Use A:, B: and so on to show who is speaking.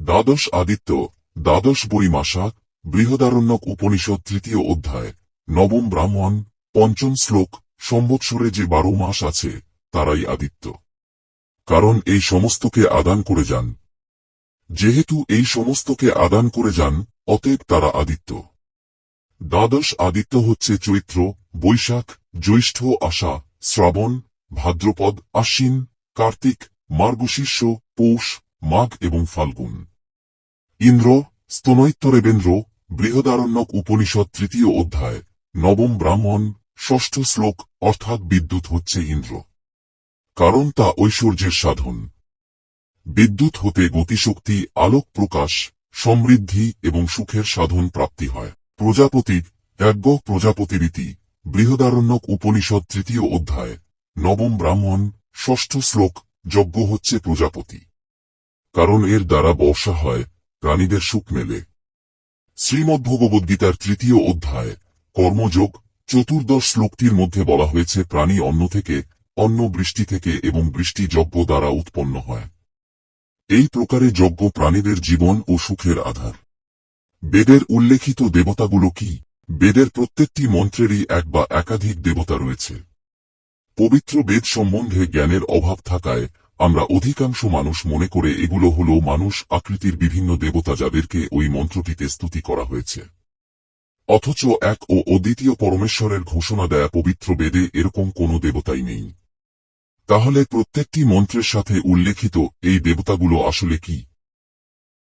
A: দ্বাদশ আদিত্য, দ্বাদশ বৈমাসা বৃহদারণ্যক উপনিষদ তৃতীয় অধ্যায়, নবম ব্রাহ্মণ, পঞ্চম শ্লোক, সম্বৎসরে যে বারো মাস আছে, তারাই আদিত্য। কারণ এই সমস্তকে আদান করে যান। যেহেতু এই সমস্তকে আদান করে যান, অতএব তারা আদিত্য। দ্বাদশ আদিত্য হচ্ছে চৈত্র, বৈশাখ, জ্যৈষ্ঠ আষা, শ্রাবণ, ভাদ্রপদ, আশ্বিন, কার্তিক, মার্গশীর্ষ, পৌষ মাঘ এবং ফাল্গুন। ইন্দ্র স্তনৈত্তরেবেন্দ্র বৃহদারণ্যক উপনিষদ তৃতীয় অধ্যায়, নবম ব্রাহ্মণ, ষষ্ঠ শ্লোক, অর্থাৎ বিদ্যুৎ হচ্ছে ইন্দ্র। কারণ তা ঐশ্বর্যের সাধন। বিদ্যুৎ হতে গতিশক্তি, আলোক প্রকাশ, সমৃদ্ধি এবং সুখের সাধন প্রাপ্তি হয়। প্রজাপতি ত্যাজ্ঞ প্রজাপতি রীতি বৃহদারণ্যক উপনিষদ তৃতীয় অধ্যায়, নবম ব্রাহ্মণ, ষষ্ঠ শ্লোক, যজ্ঞ হচ্ছে প্রজাপতি। কারণ এর দ্বারা বর্ষা হয়, প্রাণীদের সুখ মেলে। শ্রীমদ্ভগবদ্গীতার তৃতীয় অধ্যায়, কর্মযোগ, চতুর্দশ শ্লোকটির মধ্যে বলা হয়েছে, প্রাণী অন্ন থেকে, অন্ন বৃষ্টি থেকে এবং বৃষ্টি যজ্ঞ দ্বারা উৎপন্ন হয়। এই প্রকারে যজ্ঞ প্রাণীদের জীবন ও সুখের আধার। বেদের উল্লেখিত দেবতাগুলো কি? বেদের প্রত্যেকটি মন্ত্রেরই এক বা একাধিক দেবতা রয়েছে। পবিত্র বেদ সম্বন্ধে জ্ঞানের অভাব থাকায় আমরা অধিকাংশ মানুষ মনে করে এগুলো হল মানুষ আকৃতির বিভিন্ন দেবতা যাদেরকে ওই মন্ত্রটিতে স্তুতি করা হয়েছে। অথচ এক ও অদ্বিতীয় পরমেশ্বরের ঘোষণা দেয়া পবিত্র বেদে এরকম কোনো দেবতাই নেই। তাহলে প্রত্যেকটি মন্ত্রের সাথে উল্লেখিত এই দেবতাগুলো আসলে কি?